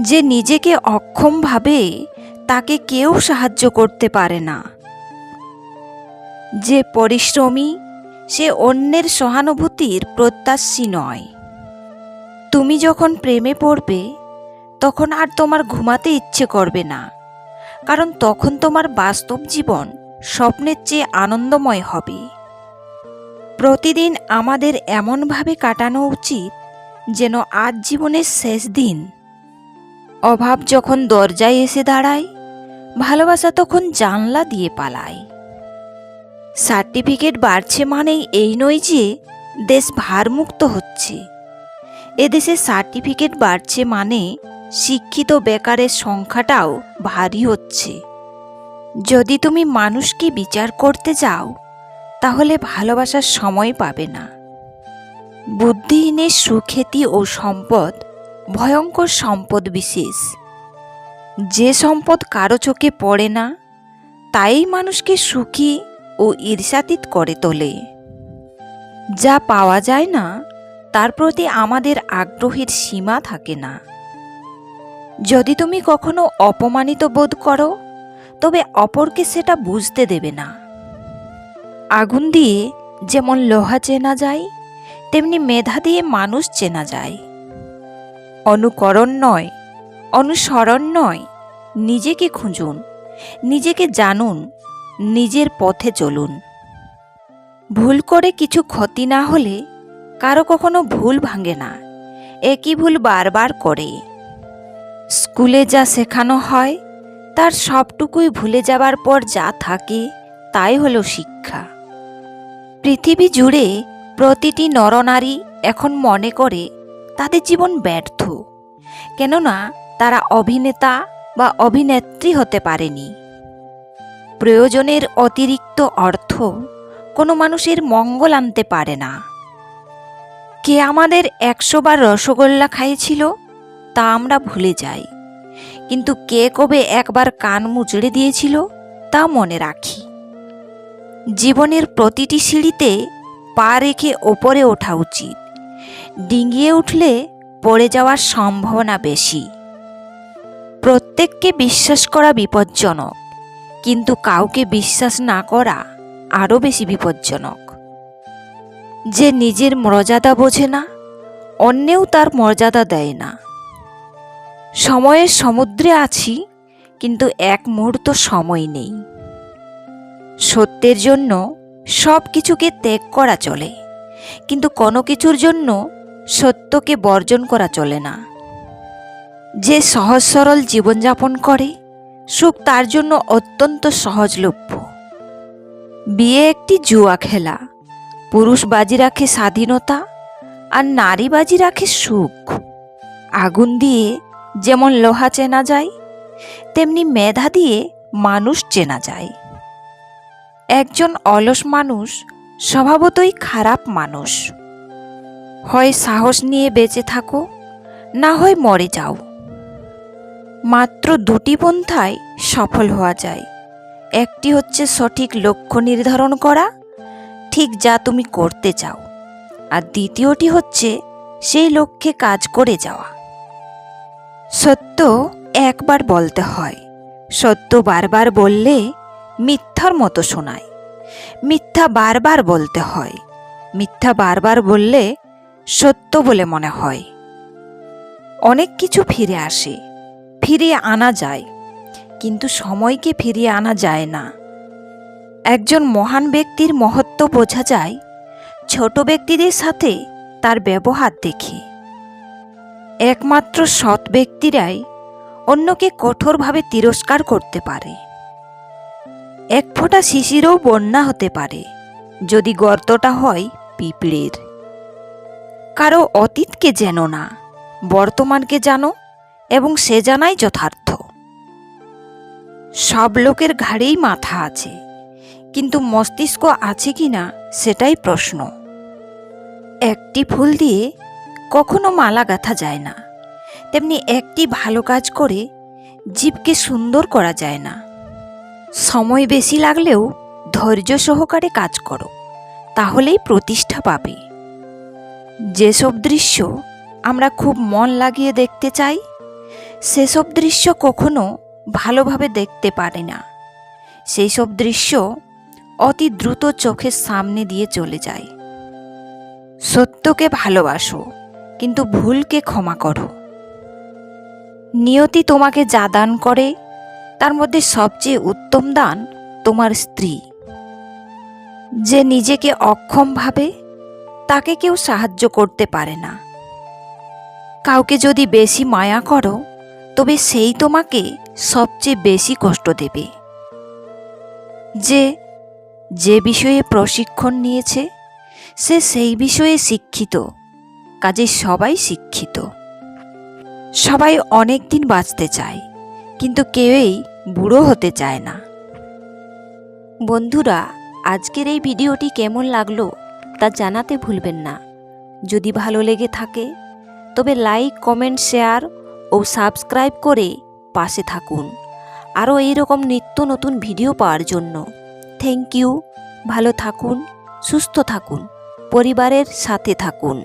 যে নিজেকে অক্ষম ভাবে তাকে কেউ সাহায্য করতে পারে না। যে পরিশ্রমী, সে অন্যের সহানুভূতির প্রত্যাশী নয়। তুমি যখন প্রেমে পড়বে, তখন আর তোমার ঘুমাতে ইচ্ছে করবে না, কারণ তখন তোমার বাস্তব জীবন স্বপ্নের চেয়ে আনন্দময় হবে। প্রতিদিন আমাদের এমনভাবে কাটানো উচিত যেন আজ জীবনের শেষ দিন অভাব যখন দরজায় এসে দাঁড়ায়, ভালোবাসা তখন জানলা দিয়ে পালায়। সার্টিফিকেট বাড়ছে মানেই এই নয় যে দেশ ভারমুক্ত হচ্ছে। এদেশে সার্টিফিকেট বাড়ছে মানে শিক্ষিত বেকারের সংখ্যাটাও ভারী হচ্ছে। যদি তুমি মানুষকে বিচার করতে যাও তাহলে ভালোবাসার সময় পাবে না। বুদ্ধিহীনের সুখ্যাতি ও সম্পদ ভয়ঙ্কর সম্পদ বিশেষ। যে সম্পদ কারও চোখে পড়ে না, তাই মানুষকে সুখী ও ঈর্ষাতীত করে তোলে। যা পাওয়া যায় না, তার প্রতি আমাদের আগ্রহের সীমা থাকে না। যদি তুমি কখনো অপমানিত বোধ করো, তবে অপরকে সেটা বুঝতে দেবে না। আগুন দিয়ে যেমন লোহা চেনা যায়, তেমনি মেধা দিয়ে মানুষ চেনা যায়। অনুকরণ নয়, অনুসরণ নয়। নিজেকে খুঁজুন, নিজেকে জানুন, নিজের পথে চলুন। ভুল করে কিছু ক্ষতি না হলে কারও কখনো ভুল ভাঙে না। একই ভুল বারবার করে। স্কুলে যা শেখানো হয়, তার সবটুকুই ভুলে যাবার পর যা থাকে, তাই হলো শিক্ষা। পৃথিবী জুড়ে প্রতিটি নরনারী এখন মনে করে তাদের জীবন ব্যর্থ। কেননা তারা অভিনেতা বা অভিনেত্রী হতে পারেনি। প্রয়োজনের অতিরিক্ত অর্থ কোনো মানুষের মঙ্গল আনতে পারে না। কে আমাদের একশো বার রসগোল্লা খাইয়েছিল, তা আমরা ভুলে যাই। কিন্তু কে কবে একবার কান মুচড়ে দিয়েছিল, তা মনে রাখি। জীবনের প্রতিটি সিঁড়িতে পা রেখে ওপরে ওঠা উচিত। ডিঙিয়ে উঠলে পড়ে যাওয়ার সম্ভাবনা বেশি। প্রত্যেককে বিশ্বাস করা বিপজ্জনক, কিন্তু কাউকে বিশ্বাস না করা আরও বেশি বিপজ্জনক। যে নিজের মর্যাদা বোঝে না, অন্যেও তার মর্যাদা দেয় না। সময়ের সমুদ্রে আছি, কিন্তু এক মুহূর্ত সময় নেই। সত্যের জন্য সব কিছুকে ত্যাগ করা চলে, কিন্তু কোনো কিছুর জন্য সত্যকে বর্জন করা চলে না। যে সহজ সরল জীবনযাপন করে, সুখ তার জন্য অত্যন্ত সহজলভ্য। বিয়ে একটি জুয়া খেলা। পুরুষ বাজি রাখে স্বাধীনতা, আর নারী বাজি রাখে সুখ। আগুন দিয়ে যেমন লোহা চেনা যায়, তেমনি মেধা দিয়ে মানুষ চেনা যায়। একজন অলস মানুষ স্বভাবতই খারাপ মানুষ। হয় সাহস নিয়ে বেঁচে থাকো, না হয় মরে যাও। মাত্র দুটি পন্থায় সফল হওয়া যায়। একটি হচ্ছে সঠিক লক্ষ্য নির্ধারণ করা, ঠিক যা তুমি করতে চাও। আর দ্বিতীয়টি হচ্ছে সেই লক্ষ্যে কাজ করে যাওয়া। সত্য একবার বলতে হয়। সত্য বারবার বললে মিথ্যার মতো শোনায়। মিথ্যা বারবার বলতে হয়। মিথ্যা বারবার বললে সত্য বলে মনে হয়। অনেক কিছু ফিরে আসে, ফিরিয়ে আনা যায়, কিন্তু সময়কে ফিরিয়ে আনা যায় না। একজন মহান ব্যক্তির মহত্ব বোঝা যায়, ছোট ব্যক্তিদের সাথে তার ব্যবহার দেখে। একমাত্র সৎ ব্যক্তিরাই অন্যকে কঠোরভাবে তিরস্কার করতে পারে। এক ফোঁটা শিশিরও বন্যা হতে পারে, যদি গর্তটা হয় পিঁপড়ের। কারও অতীতকে যেন না, বর্তমানকে জানো এবং সে জানাই যথার্থ। সব লোকের ঘাড়েই মাথা আছে, কিন্তু মস্তিষ্ক আছে কি না সেটাই প্রশ্ন। একটি ফুল দিয়ে কখনো মালা গাঁথা যায় না, তেমনি একটি ভালো কাজ করে জীবকে সুন্দর করা যায় না। সময় বেশি লাগলেও ধৈর্য সহকারে কাজ করো, তাহলেই প্রতিষ্ঠা পাবে। যেসব দৃশ্য আমরা খুব মন লাগিয়ে দেখতে চাই, সেসব দৃশ্য কখনো ভালোভাবে দেখতে পারে না। সেই সব দৃশ্য অতি দ্রুত চোখের সামনে দিয়ে চলে যায়। সত্যকে ভালোবাসো, কিন্তু ভুলকে ক্ষমা করো। নিয়তি তোমাকে যা দান করে, তার মধ্যে সবচেয়ে উত্তম দান তোমার স্ত্রী। যে নিজেকে অক্ষম ভাবে তাকে কেউ সাহায্য করতে পারে না। কাউকে যদি বেশি মায়া করো, তবে সেই তোমাকে সবচেয়ে বেশি কষ্ট দেবে। যে যে বিষয়ে প্রশিক্ষণ নিয়েছে, সে সেই বিষয়ে শিক্ষিত, কাজে সবাই শিক্ষিত। সবাই অনেক দিন বাঁচতে চায়, কিন্তু কেউই বুড়ো হতে চায় না। বন্ধুরা, আজকের এই ভিডিওটি কেমন লাগল? তা জানাতে ভুলবেন না। যদি ভালো লেগে থাকে, তবে লাইক, কমেন্ট, শেয়ার ও সাবস্ক্রাইব করে পাশে থাকুন। আরও এইরকম নিত্য নতুন ভিডিও পাওয়ার জন্য। Thank you. ভালো থাকুন, সুস্থ থাকুন, পরিবারের সাথে থাকুন।